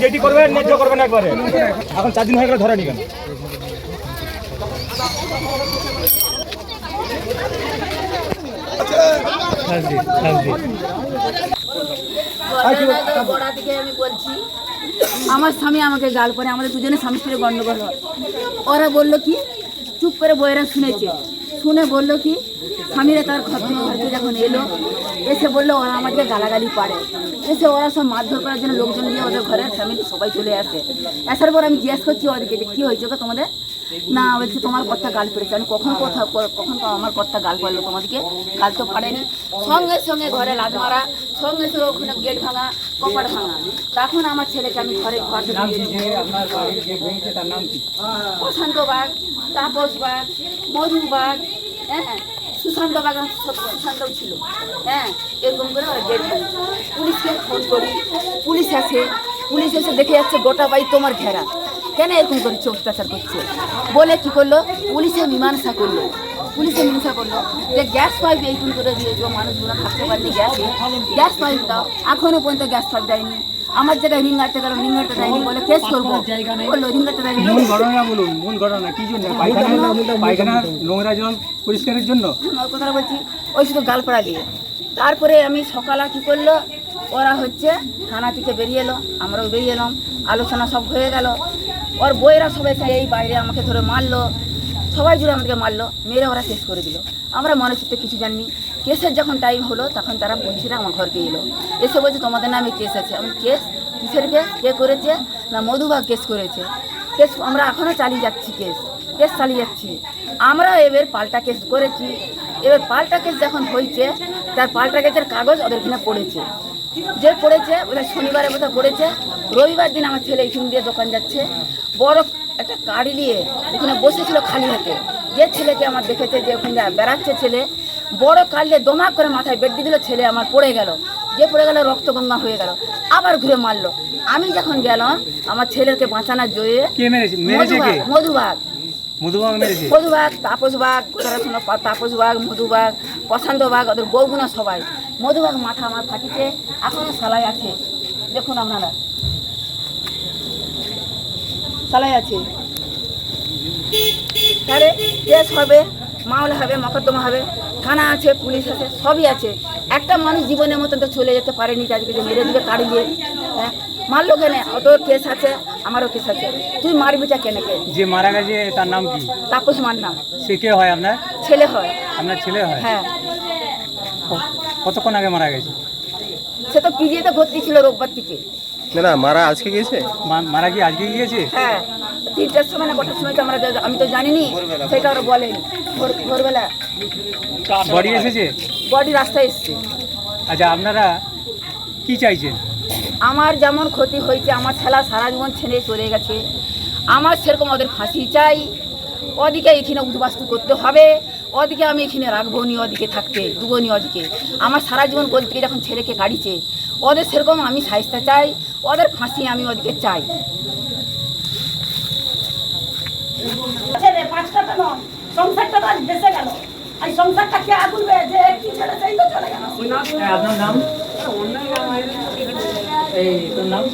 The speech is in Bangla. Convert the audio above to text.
যেটি করবেন ন্যায্য করবেন একবারে এখন চার দিন হয়ে গেলে আমার স্বামী আমাকে গাল করে আমাদের দুজনে স্বামী স্ত্রী গন্ডগোল হয়। ওরা বলল কি, চুপ করে বইয়েরা শুনেছে। শুনে বলল কি স্বামীরা তার খতম ঘরকে যখন এলো, এসে বলল, ওরা আমাকে গালাগালি পারে এসে ওরা সব মারধর করার জন্য লোকজন দিয়ে ওদের ঘরের ফ্যামিলি সবাই চলে আসে। আসার পর আমি জিজ্ঞেস করছি ওদেরকে যে, কী হয়েছে গো তোমাদের? না, বলছে তোমার কর্তা গাল পেড়েছে আমি কখন কথা কখন আমার কর্তা গাল করল তোমাদেরকে গাল তো পারেনি। সঙ্গে সঙ্গে ঘরে লাদ মারা, সঙ্গে সঙ্গে ওখানে গেট ভাঙা, কপাট ভাঙা। তখন আমার ছেলেকে আমি ঘরে ঘর থেকে। প্রশান্ত বাঘ তাপস বাঘ মধু বাঘ হ্যাঁ সুশান্ত বাগ সুশান্তও ছিল। হ্যাঁ এরকম করে গেট ভাঙে পুলিশকে ফোন করি, পুলিশ আসে। পুলিশ এসে দেখে যাচ্ছে গোটা বাড়ি তোমার ঘেরা। কেন এরকম করছে অত্যাচার করছে? বলে কি করল? পুলিশে মীমাংসা করল। পুলিশে মীমাংসা করল যে গ্যাস পাইপ এইটুন করে দিয়েছ মানুষগুলো থাকতে পারেনি গ্যাস গ্যাস পাইপ দাও এখনও পর্যন্ত গ্যাস পাইপ দেয়নি। আমার জায়গায় রিঙ্গারতে গেল রিঙ্গারটা দেয়নি বলে কেস করব। বলল রিঙ্গারটা দেয়নি মূল ঘটনা বলুন মূল ঘটনা কি জন্য? পায়খানা পায়খানা নোংরা জল পরিষ্কারের জন্য? কথাটা বলছি ওই শুধু গালপাড়া দিয়ে। তারপরে আমি সকালে কি করল ওরা হচ্ছে থানা থেকে বেরিয়ে এলো আমরাও বেরিয়ে এলাম আলোচনা সব হয়ে গেল। ওর বইয়েরা সবাই এসে এই বাইরে আমাকে ধরে মারলো। সবাই জুড়ে আমাদেরকে মারলো মেরে ওরা শেষ করে দিল। আমরা মনে চিত্তে কিছু জানি কেসের যখন টাইম হলো, তখন তারা পুলিশরা আমার ঘরকে এলো। এসে বলছে, তোমাদের নামে কেস আছে। আমি কেস? কিসের কেস? কে করেছে? না, মধুবাগ কেস করেছে। কেস, আমরা এখনও চালিয়ে যাচ্ছি কেস। কেস চালিয়ে যাচ্ছি। আমরা এবার পাল্টা কেস করেছি। এবার পাল্টা কেস যখন হয়েছে, তার পাল্টা কেসের কাগজ ওদের এখানে পড়েছে। যে পড়েছে, ওদের শনিবারে বোধহয় পড়েছে। রবিবার দিন আমার ছেলে এখান দিয়ে দোকান যাচ্ছে। বড় একটা গাড়ি নিয়ে ওখানে বসেছিল খালি হাতে। যে ছেলেকে আমার দেখেছে যে ওখানে বেড়াচ্ছে ছেলে বড় কাললে দমাক করে মাথায় বেড্ডি দিল ছেলে আমার পড়ে গেল। যে পড়ে গেল রক্তগঙ্গা হয়ে গেল। আবার ঘুরে মারলো। আমি যখন গেলাম আমার ছেলেকে বাঁচানোর জয়ে মধুবাগ মধুবাগ। মধুবাগ তাপস বাগ কোথায় তাপস বাগ মধুবাগ প্রশান্ত বাগ ওদের বৌগুনা সবাই। মধুবাগ মাথা আমার ফাটিছে এখনও সালাই আছে। দেখুন আপনারা। সালাই আছে। তাহলে কেস হবে। মামলা হবে মকদ্দমা হবে থানা আছে পুলিশ আছে সবই আছে। একটা মানুষ জীবনের মতন তো চলে যেতে পারেনি তাদেরকে যে মেরে দিবে কাড়ি দিয়ে হ্যাঁ? মারলো কেন? তোর কেস আছে আমারও কেস আছে। তুই মারবিটা কেন কে? যে মারা গেছে তার নাম কি? তাপস মান্না। সে কে হয় আপনার? ছেলে হয়। আপনার ছেলে হয়? হ্যাঁ। কতক্ষণ আগে মারা গেছে? সে তো পিজিতে ভর্তি ছিল রোববার থেকে। না না মারা আজকে গেছে মারা কি আজকে গিয়েছে? হ্যাঁ। তিনটার সময় না কটার সময় তো আমরা আমি তো জানিনি সেটা ওরা বলেন। ভোরবেলা। বডি এসেছে? বডি রাস্তায় এসছে। আচ্ছা আপনারা কি চাইছেন? আমার যেমন ক্ষতি হয়েছে আমার ছেলা সারা জীবন ছেড়ে চলে গেছে। আমার সেরকম ওদের ফাঁসি চাই। ওদিকে এখানে উদ্বাস্তু করতে হবে। ওদিকে আমি এখানে রাখব নি ওদিকে থাকতে দুবো নি ওদিকে। আমার সারা জীবন থেকে যখন ছেলেকে কাড়িছে ওদের সেরকম আমি সাইজটা চাই ওদের ফাঁসি আমি ওদিকে চাই। ছেলে পাঁচটা তো নয় সংসারটা তো আজ ভেসে গেল। আর এই সংসারটা কে আগুলবে যে কি ছেড়ে চাই তো চলে গেল। আপনার নাম? এই তোর নাম?